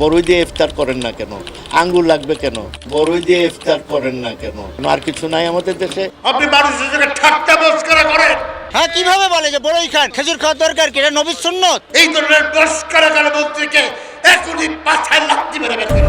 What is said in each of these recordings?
বড়ই দিয়ে ইফতার করেন না কেন? আঙ্গুর লাগবে কেন? বড়ই দিয়ে ইফতার করেন না কেন? আর কিছু নাই আমাদের দেশে? আপনি মানুষের সঙ্গে ঠাট্টা মস্করা করেন। হ্যাঁ কীভাবে বলে যে বড়ই খান? খেজুর খাওয়ার দরকার কি? এটা নবীর সুন্নত? এই ধরনের মস্করা করা মন্ত্রীকে এখনই পাছায় লাগতে মেরে বের করে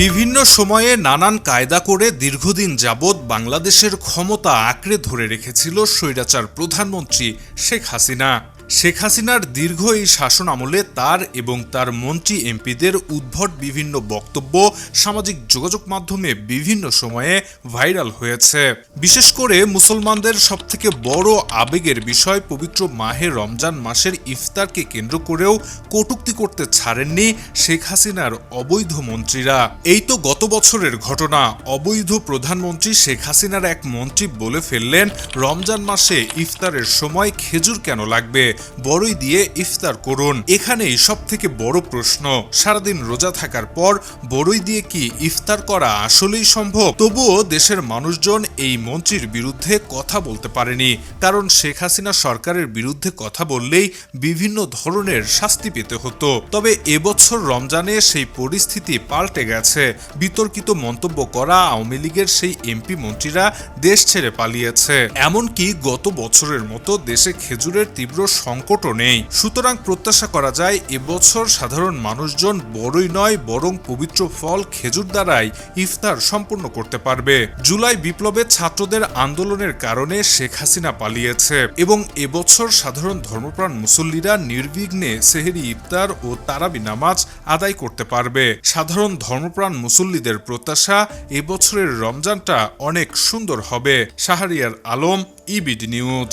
বিভিন্ন সময়ে নানান কায়দা করে দীর্ঘদিন যাবৎ বাংলাদেশের ক্ষমতা আঁকড়ে ধরে রেখেছিল স্বৈরাচার প্রধানমন্ত্রী শেখ হাসিনা। শেখ হাসিনার দীর্ঘ এই শাসন আমলে তার এবং তার মন্ত্রী এমপিদের উদ্ভট বিভিন্ন বক্তব্য সামাজিক যোগাযোগ মাধ্যমে বিভিন্ন সময়ে ভাইরাল হয়েছে। বিশেষ করে মুসলমানদের সবথেকে বড় আবেগের বিষয় পবিত্র মাহে রমজান মাসের ইফতারকে কেন্দ্র করেও কটূক্তি করতে ছাড়েননি শেখ হাসিনার অবৈধ মন্ত্রীরা। এই তো গত বছরের ঘটনা। অবৈধ প্রধানমন্ত্রী শেখ হাসিনার এক মন্ত্রী বলে ফেললেন, রমজান মাসে ইফতারের সময় খেজুর কেন লাগবে? বড়ই দিয়ে ইফতার করুন। এখানেই সব থেকে বড় প্রশ্ন। সারাদিন রোজা থাকার পর বড়ই দিয়ে কি ইফতার করা আসলেই সম্ভব? তবুও দেশের মানুষজন এই মন্ত্রীর বিরুদ্ধে কথা বলতে পারেনি। কারণ শেখ হাসিনা সরকারের বিরুদ্ধে কথা বললেই বিভিন্ন ধরনের শাস্তি পেতে হতো। তবে এবছর রমজানে সেই পরিস্থিতি পাল্টে গেছে। বিতর্কিত মন্তব্য করা আওয়ামী লীগের সেই এমপি মন্ত্রীরা দেশ ছেড়ে পালিয়েছে। এমনকি গত বছরের মতো দেশে খেজুরের তীব্র সংকটও নেই। সুতরাং প্রত্যাশা করা যায়, এবছর সাধারণ মানুষজন বড়ই নয়, বরং পবিত্র ফল খেজুর দ্বারাই ইফতার সম্পূর্ণ করতে পারবে। জুলাই বিপ্লবে ছাত্রদের আন্দোলনের কারণে শেখ হাসিনা পালিয়েছে এবং এবছর সাধারণ ধর্মপ্রাণ মুসল্লিরা নির্বিঘ্নে সেহেরি ইফতার ও তারাবি নামাজ আদায় করতে পারবে। সাধারণ ধর্মপ্রাণ মুসল্লিদের প্রত্যাশা এবছরের রমজানটা অনেক সুন্দর হবে। Shahriar Alam, EBD news.